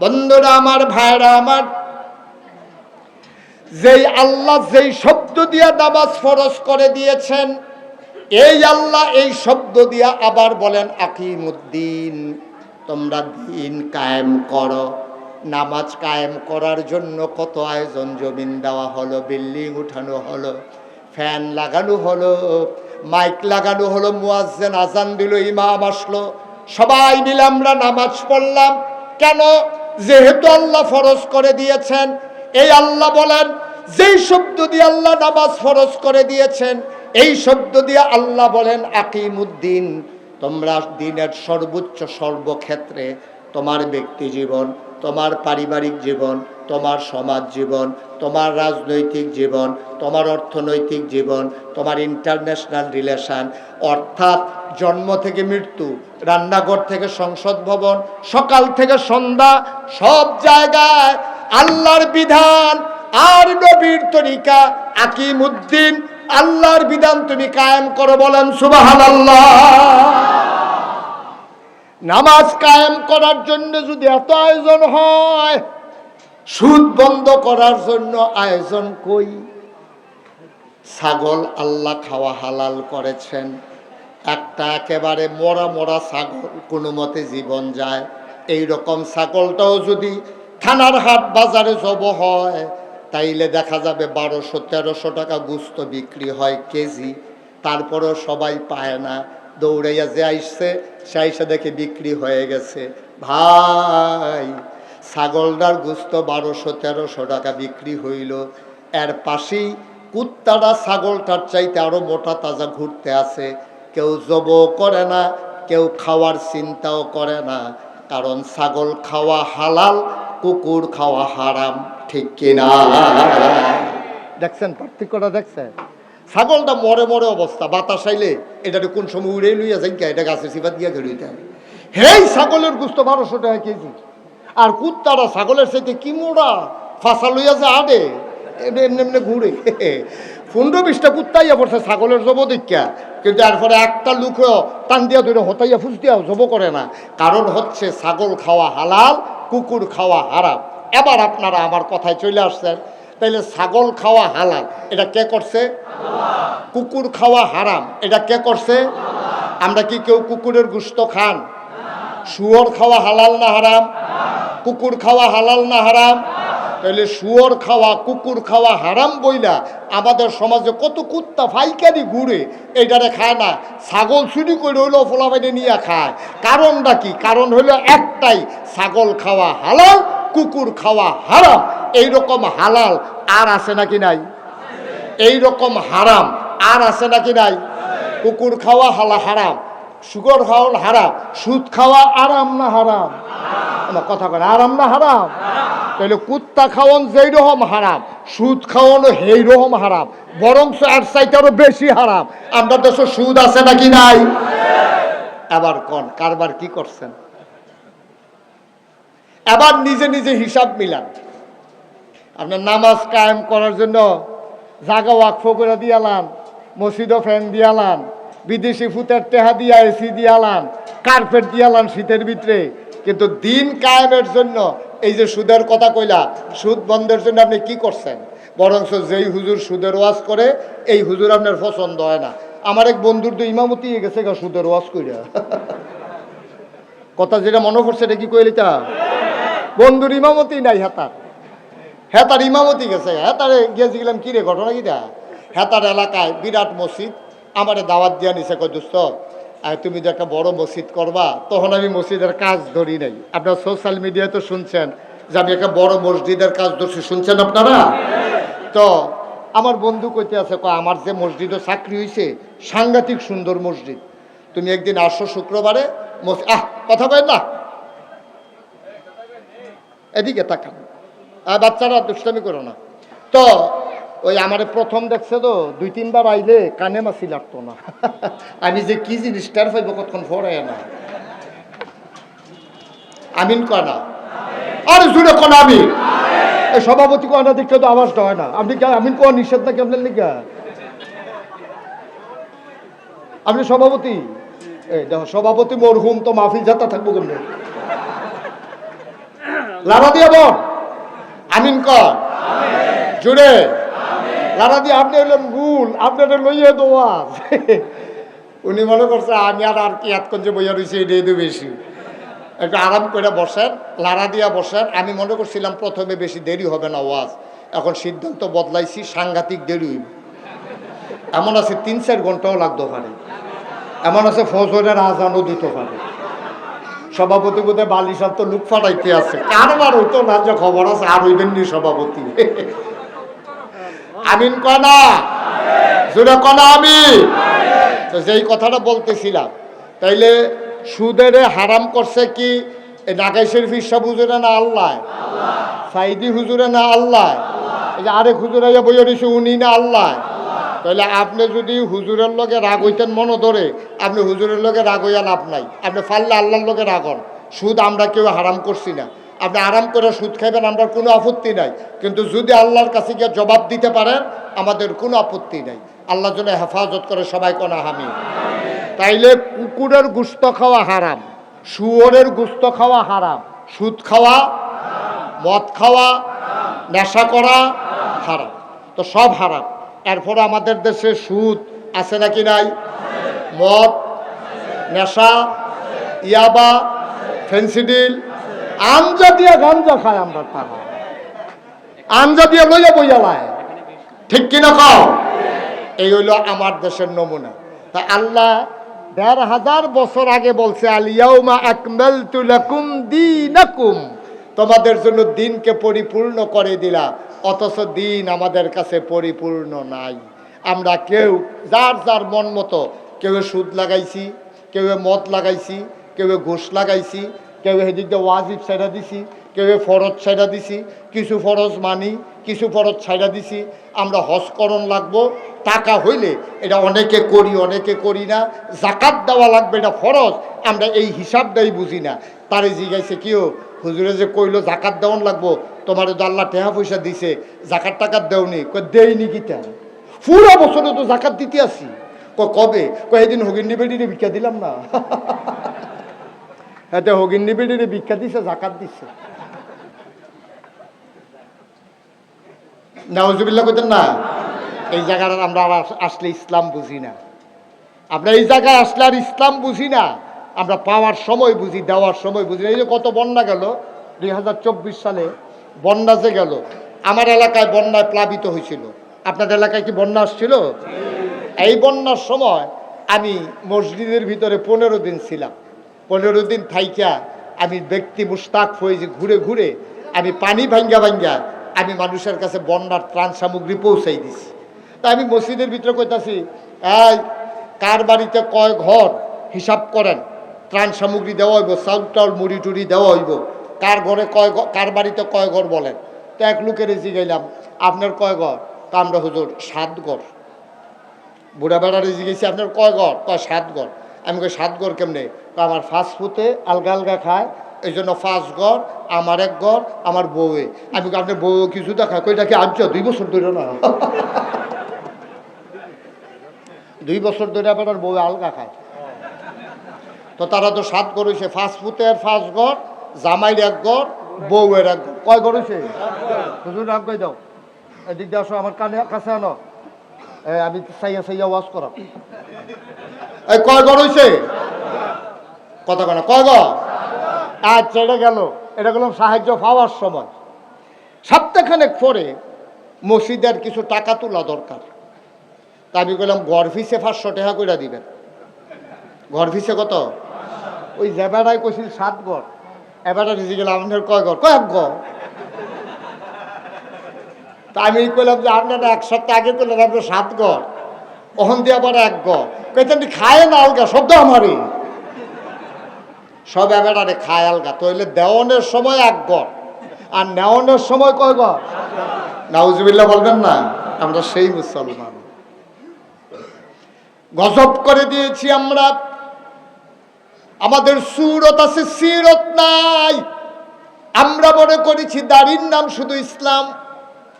বন্ধুরা আমার, ভাইরা আমার, যেই আল্লাহ যেই শব্দ দিয়া নামাজ ফরজ করে দিয়েছেন, এই আল্লাহ এই শব্দ দিয়া আবার বলেন, আকিমুদ্দিন, তোমরা দিন কায়েম করো। নামাজ কায়েম করার জন্য কত আয়োজন? জমিন দেওয়া হলো, বিল্ডিং উঠানো হলো, ফ্যান লাগানো হলো, মাইক লাগানো হলো, মুয়াজ্জেন আজান দিল, ইমাম আসলো। সবাই মিলে আমরা নামাজ পড়লাম। কেন? যেহেতু আল্লাহ ফরজ করে দিয়েছেন, এই আল্লাহ বলেন, যেই শব্দ দিয়ে আল্লাহ নামাজ ফরজ করে দিয়েছেন, এই শব্দ দিয়ে আল্লাহ বলেন, আকিমুদ্দিন, তোমরা দিনের সর্বোচ্চ সর্বক্ষেত্রে তোমার ব্যক্তি জীবন তোমার পারিবারিক জীবন, তোমার সমাজ জীবন, তোমার রাজনৈতিক জীবন, তোমার অর্থনৈতিক জীবন, তোমার ইন্টারন্যাশনাল রিলেশন অর্থাৎ জন্ম থেকে মৃত্যু, রান্নাঘর থেকে সংসদ ভবন, সকাল থেকে সন্ধ্যা, সব জায়গায় আল্লাহর বিধান, আর নবীর তরিকা, আকিমুদ্দিন, আল্লাহর বিধান তুমি কায়েম করো বলেন সুবাহান নামাজ কায়েম করার জন্য যদি এত আয়োজন হয়, সুদ বন্ধ করার জন্য আয়োজন কই? ছাগল আল্লাহ খাওয়া হালাল করেছেন। একটা একেবারে মরা মরা ছাগল কোনো মতে জীবন যায়। এই রকম ছাগলটাও যদি থানার হাট বাজারে জব হয়, তাইলে দেখা যাবে বারোশো, তেরোশো টাকা গুস্ত বিক্রি হয় কেজি। তারপরেও সবাই পায় না। দৌড়াইয়া যে আইসছে, সে আইসা দেখে বিক্রি হয়ে গেছে। ভাই, ছাগলটার গুস্ত বারোশো, তেরোশো টাকা বিক্রি হইল। এর পাশেই কুত্তাটা ছাগলটার চাইতে আরও মোটা তাজা ঘুরতে আছে। কেউ জবও করে না, কেউ খাওয়ার চিন্তাও করে না। কারণ ছাগল খাওয়া হালাল, কুকুর খাওয়া হারাম, ঠিক কিনা? দেখছেন, পার্থক্যটা দেখছেন? ছাগলটা মরে মরে অবস্থা, বাতাস আইলে এটা কোন সময় উড়ে লইয়া যাই এটা গাছের সিফাত দিয়া ধরিতে হবে। হেই ছাগলের গুস্ত বারোশো টাকা কেজি। আর কুত্তারা ছাগলের সাথে কি মোড়া? ফাঁসা লইয়া যে আডে এমনি এমনি ঘুরে। পনেরো বিশটা কুত্তাইয়া পড়ছে ছাগলের জব দীক্ষা। কিন্তু এরপরে একটা লুকও টান দিয়া ধরে হতাইয়া ফুস দিয়া জব করে না। কারণ হচ্ছে ছাগল খাওয়া হালাল, কুকুর খাওয়া হারাম। এবার আপনারা আমার কথায় চলে আসছেন তাইলে ছাগল খাওয়া হালাল। এটা কে করছে? কুকুর খাওয়া হারাম। এটা কে করছে? আমরা কি কেউ কুকুরের গুস্ত খান? শুয়োর খাওয়া হালাল না হারাম? কুকুর খাওয়া হালাল না হারাম? তাহলে শুয়োর খাওয়া, কুকুর খাওয়া হারাম বইলা আমাদের সমাজে কত কুত্তা ফাইকারি ঘুরে এইটারে খায় না। ছাগল চুরি করে হইল ফোলাবাইনে নিয়ে খায়। কারণটা কি? কারণ হলো একটাই, ছাগল খাওয়া হালাল, কুকুর খাওয়া হারাম। এই রকম হালাল আর আছে নাকি নাই? এই রকম হারাম আর আছে নাকি নাই? কুকুর খাওয়া হালা হারাম সুগর খাওয়া হারাম, সুদ খাওয়া আরাম না হারাম? কথা বলে আরাম না হারাম? তাহলে কুত্তা খাওয়ান যেই রকম হারাম, সুদ খাওয়ানো সেই রকম হারাম বরং আর চাইতে বেশি হারাম। আপনার দেশে সুদ আছে নাকি নাই? এবার কন, কারবার কি করছেন? এবার নিজে নিজে হিসাব মিলান। আপনার নামাজ কায়েম করার জন্য জাগা ওয়াকফ করে দিয়ালান মসজিদও ফ্যান দিয়ালান বিদেশি ফুতের টেহা দিয়া এসি দিয়ালান কার্পেট দিয়ালান শীতের ভিতরে। কিন্তু দিন কায়েমের জন্য এই যে সুদের কথা কইলা, সুদ বন্ধের জন্য আপনি কি করছেন? বরঞ্চ যেই হুজুর সুদের ওয়াজ করে, এই হুজুর আপনার পছন্দ হয় না। আমার এক বন্ধুর তো ইমামতি গেছে গা সুদের ওয়াজ কইরা। কথা যেটা মনে করছে এটা কি কইলি তা? বন্ধুর ইমামতি নাই হেতার। হেতার ইমামতি গেছে হেতারে গিয়েছিলাম কি রে ঘটনা কিটা হেতার এলাকায় বিরাট মসজিদ। আমারে দাওয়াত দিয়া নিছে, কয়, দোস্ত আহ, তুমি যে একটা বড় মসজিদ করবা তখন আমি মসজিদের কাজ ধরি নাই। আপনার সোশ্যাল মিডিয়ায় তো শুনছেন যে আমি একটা বড় মসজিদের কাজ ধরছি শুনছেন আপনারা? তো আমার বন্ধু কইতে আছে কয় আমার যে মসজিদে চাকরি হয়েছে সাংঘাতিক সুন্দর মসজিদ। তুমি একদিন আসো শুক্রবারে আহ কথা কয় না? এদিকে তাকান। আর বাচ্চারা দুষ্টামি করো না। তো ওই আমার প্রথম দেখছে তো, দুই, তিনবার আইলে কানে মাছি লাগতো না। আমি যে কি জিনিস টের পাইব কতক্ষণ ফরে না। আমিন কয় না? আর জুড়ে কোন আমি এই সভাপতি কয় না দেখতে তো আওয়াজটা হয় না। আপনি আমিন কোয়া নিষেধ নাকি আপনার লিখা আপনি সভাপতি? এই দেখো, সভাপতি মরহুম তো মাহফিল যাত্রা থাকব কেমন? লারা দিয়ে বল। আমিন কর জুড়ে। দিয়ে আপনি হলেন গুল আপনাদের লইয়ে দোয়া উনি মনে করছে, আমি আর আর কি এতক্ষণ যে বইয়া রয়েছি এটাই তো বেশি। একটু আরাম করে বসেন, লারা দিয়া বসেন। আমি মনে করছিলাম, প্রথমে বেশি দেরি হবে না ওয়াজ। এখন সিদ্ধান্ত বদলাইছি, সাংঘাতিক দেরি এমন আছে, তিন চার ঘন্টাও লাগতে পারে। এমন আছে, ফজরের আজানও দিতে পারে। সভাপতি বোধে বালিশাল তো লুক ফাটাইতে আছে। কারবার হইতো না, যে খবর আছে, আর হইবেন নি সভাপতি। আমিন কনা জুড়ে কনা আমি তো যেই কথাটা বলতেছিলাম, তাইলে সুদের হারাম করছে কি? নাগাই শরীফ ইসা হুজুরে না আল্লাহ? সাইদি হুজুরে না আল্লাহ? এই যে আরেক হুজুরে বইয়া দিছে উনি না আল্লাহ? তাহলে আপনি যদি হুজুরের লগে রাগ হইতেন মনে ধরে, আপনি হুজুরের লগে রাগ হইয়া লাভ নাই। আপনি ফাললে আল্লাহর লগে রাগন সুদ আমরা কেউ হারাম করছি না। আপনি আরাম করে সুদ খাইবেন আমরা কোনো আপত্তি নাই। কিন্তু যদি আল্লাহর কাছে গিয়ে জবাব দিতে পারেন, আমাদের কোনো আপত্তি নাই। আল্লাহ যেন হেফাজত করে সবাই কোনা হামি তাইলে কুকুরের গুস্ত খাওয়া হারাম, শুয়োরের গুস্ত খাওয়া হারাম, সুদ খাওয়া মদ খাওয়া নেশা করা হারাম। তো সব হারাম। এরপরে আমাদের দেশে সুদ আছে নাকি নাই? মদ, নেশা, ইয়াবা, ফেন্সিডিল আঞ্জা দিয়ে গাঞ্জা খায় আমরা তারা আঞ্জা দিয়ে লইয়া বইয়া লায়। ঠিক কিনা খাও এই হইল আমার দেশের নমুনা। তা আল্লাহ দেড় হাজার বছর আগে বলছে আলিয়াউমা আকমাল তুলাকুম দিনাকুম। তোমাদের জন্য দিনকে পরিপূর্ণ করে দিলা, অথচ দিন আমাদের কাছে পরিপূর্ণ নাই। আমরা কেউ, যার যার মন মতো, কেউ সুদ লাগাইছি, কেউ মদ লাগাইছি, কেউ ঘুষ লাগাইছি কেউ এদিক দিয়ে ওয়াজিব ছাইড়া দিছি, কেউ ফরজ ছাইড়া দিছি, কিছু ফরজ মানি, কিছু ফরজ ছাইড়া দিছি, আমরা হজকরণ লাগবো, টাকা হইলে এটা অনেকে করি অনেকে করি না জাকাত দেওয়া লাগবে এটা ফরজ, আমরা এই হিসাবটাই বুঝি না। তারে জিজ্ঞাসে কিও হুজুরে যে কইলো জাকাত দেওয়ান লাগবো, তোমার আল্লাহ টেহা পয়সা দিছে জাকাত টাকাত দেওনি দেয়নি কিটা পুরো বছরে তো জাকাত দিতে আসি। কবে? কয় এদিন হগিন্নি বেডিরে ভিক্ষা দিলাম না। এতে হগিন্নি বেডিরে ভিক্ষা দিছে জাকাত দিছে। নাউজুবিল্লাহ কইতেন না এই জায়গাটা আমরা আস- আসলে ইসলাম বুঝি না। আমরা এই জায়গায় আসলে আর ইসলাম বুঝি না আমরা পাওয়ার সময় বুঝি দেওয়ার সময় বুঝি এই যে কত বন্যা গেল দুই হাজার চব্বিশ সালে বন্যা যে গেল আমার এলাকায় বন্যায় প্লাবিত হয়েছিল। আপনাদের এলাকায় কি বন্যা আসছিল? এই বন্যার সময় আমি মসজিদের ভিতরে পনেরো দিন ছিলাম। পনেরো দিন থাইকা আমি ব্যক্তি মুস্তাক হয়েছি ঘুরে ঘুরে আমি পানি ভাঙ্গা ভাঙ্গা আমি মানুষের কাছে বন্যার ত্রাণ সামগ্রী পৌঁছাই দিছি। তা আমি মসজিদের ভিতরে কইতাছি, এই, কার বাড়িতে কয় ঘর হিসাব করেন। ত্রাণ সামগ্রী দেওয়া হইব চাউল টাউল মুড়ি টুড়ি দেওয়া হইব। কার ঘরে কয় কার বাড়িতে কয় ঘর বলেন? তো এক লোকের গেলাম, আপনার কয় ঘর? তা আমরা, হুজুর, সাত ঘর। বুড়া বেড়ারে জিজ্ঞেসি আপনার কয় ঘর? কয়, সাত ঘর। আমি কই, সাত ঘর কেমনে? আমার ফাস্ট ফুতে আলগা আলগা খায় এই জন্য পাঁচ ঘর, আমার এক ঘর, আমার বউয়ে। আমি আপনার বউ কিছু দেখা কইটা কি আজ দুই বছর ধরে না। দুই বছর ধরে আপনার বউ আলগা খায়। তো তারা তো সাত ঘর হয়েছে ফাস্ট ফুতের ফাঁস ঘর, জামাইয়ের এক ঘর, বউয়ের এক ঘর। কয় হয়েছে হুজুর, নাম কই দাও? এদিক দিয়ে আসো, আমার কানে কাছে আনো। আমি সাইয়া সাইয়া ওয়াশ করা এই কয় ঘর হয়েছে কথা কয় কয় ঘর আচ্ছা এটা গেল। এটা গেলাম সাহায্য পাওয়ার সময়। সপ্তাহখানেক পরে মসজিদের কিছু টাকা তোলা দরকার। তা আমি বললাম ঘর ফিসে পাঁচশো টাকা করে দিবেন। ঘর ফিসে কত? ওই জেবারাই কইছিল সাত ঘর। এবারে রিজি গেলাম আপনার কয় ঘর? কয়েক ঘর? তা আমি কইলাম যে, আপনারা এক সপ্তাহ আগে করলেন আপনার সাত ঘর। ওখান দিয়ে আবার এক ঘর। কইতেন খায় না আলগা, শব্দ আমারই। সব এবারে খায় আলগা। তাহলে দেওয়ানের সময় এক ঘর, আর নেওয়ানের সময় কয় ঘর? নাউজুবিল্লাহ বলবেন না, আমরা সেই মুসলমান। গজব করে দিয়েছি আমরা। আমাদের সুরত আছে, সিরত নাই। আমরা মনে করেছি দাড়ির নাম শুধু ইসলাম,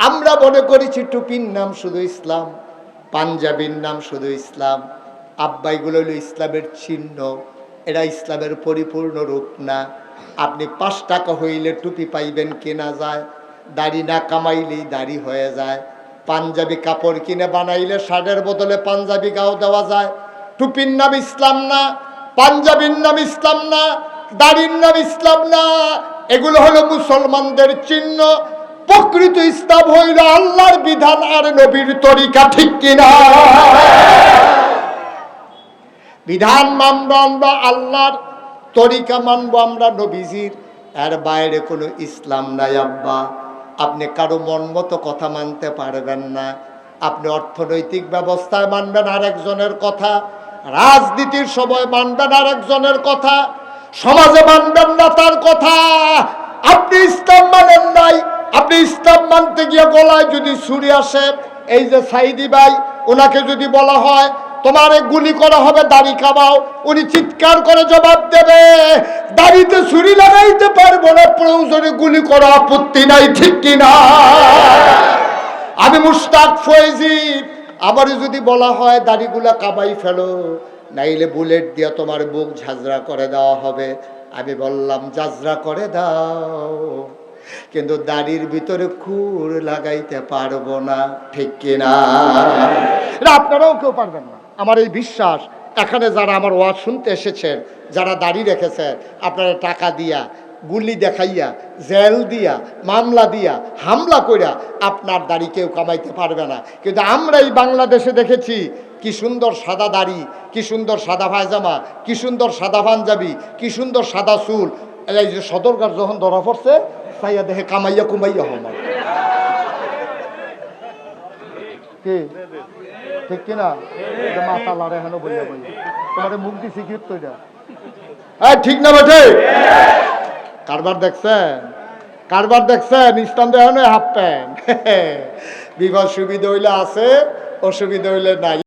আমরা মনে করেছি টুপির নাম শুধু ইসলাম, পাঞ্জাবির নাম শুধু ইসলাম, আব্বাইগুলো হলো ইসলামের চিহ্ন। এরা ইসলামের পরিপূর্ণ রূপ না। আপনি পাঁচ টাকা হইলে টুপি পাইবেন, কেনা যায়। দাড়ি না কামাইলেই দাড়ি হয়ে যায়। পাঞ্জাবি কাপড় কিনে বানাইলে শার্টের বদলে পাঞ্জাবি গাও দেওয়া যায়। টুপির নাম ইসলাম না, পাঞ্জাবির নাম ইসলাম না, দাড়ির নাম ইসলাম না। এগুলো হলো মুসলমানদের চিহ্ন। প্রকৃত ইসলাম হইল আল্লাহর বিধান আর নবীর তরিকা ঠিক কিনা। বিধান মানব আমরা, আল্লাহর তরিকা মানব আমরা, নবীজির। এর বাইরে কোনো ইসলাম নাই, আব্বা। আপনি কারও মন মতো কথা মানতে পারবেন না। আপনি অর্থনৈতিক ব্যবস্থায় মানবেন আরেকজনের কথা। রাজনীতির সময় মানবেন আরেকজনের কথা। সমাজে মানবেন না তার কথা। আপনি ইসলাম মানেন নাই। আপনি ইসলাম মানতে গিয়ে গলায় যদি ছুরি আসে, এই যে সাইদি ভাই, ওনাকে যদি বলা হয় তোমারে গুলি করা হবে, দাড়ি কামাও। উনি চিৎকার করে জবাব দেবে। দাড়িতে ছুরি লাগাইতে পারব না, প্রয়োজনে গুলি করা আপত্তি নাই, ঠিক কিনা? আমি মুস্তাক ফয়েজি আমারও যদি বলা হয়, দাড়িগুলা কামাই ফেলো, নাইলে বুলেট দিয়ে তোমার বুক ঝাঁঝরা করে দেওয়া হবে। আমি বললাম, ঝাঁঝরা করে দাও। কিন্তু দাড়ির ভিতরে খুর লাগাইতে পারব না, ঠিক কিনা? আপনারাও কেউ পারবেন না। আমার এই বিশ্বাস, এখানে যারা আমার ওয়াজ শুনতে এসেছেন যারা দাড়ি রেখেছেন আপনারা টাকা দিয়া, গুলি দেখাইয়া, জেল দিয়া, মামলা দিয়া, হামলা কইরা আপনার দাড়ি কেউ কামাইতে পারবে না। কিন্তু আমরা এই বাংলাদেশে দেখেছি, কি সুন্দর সাদা দাড়ি, কি সুন্দর সাদা পায়জামা, কি সুন্দর সাদা পাঞ্জাবি, কি সুন্দর সাদা চুল। এই যে সদরকার যখন ধরা পড়ছে তাইয়া দেখে কামাইয়া কুমাইয়া হমার কি? ঠিক কিনা? মাথা লড়ে হেন বইয়া বইয়া। তোমার মুখ দিছি কি তো এটা হ্যাঁ ঠিক না বেঠে? কারবার দেখছেন? কারবার দেখছেন? ইস্তান তো হাফ প্যান্ট। বিবাহ সুবিধা হইলে আছে অসুবিধা হইলে নাই।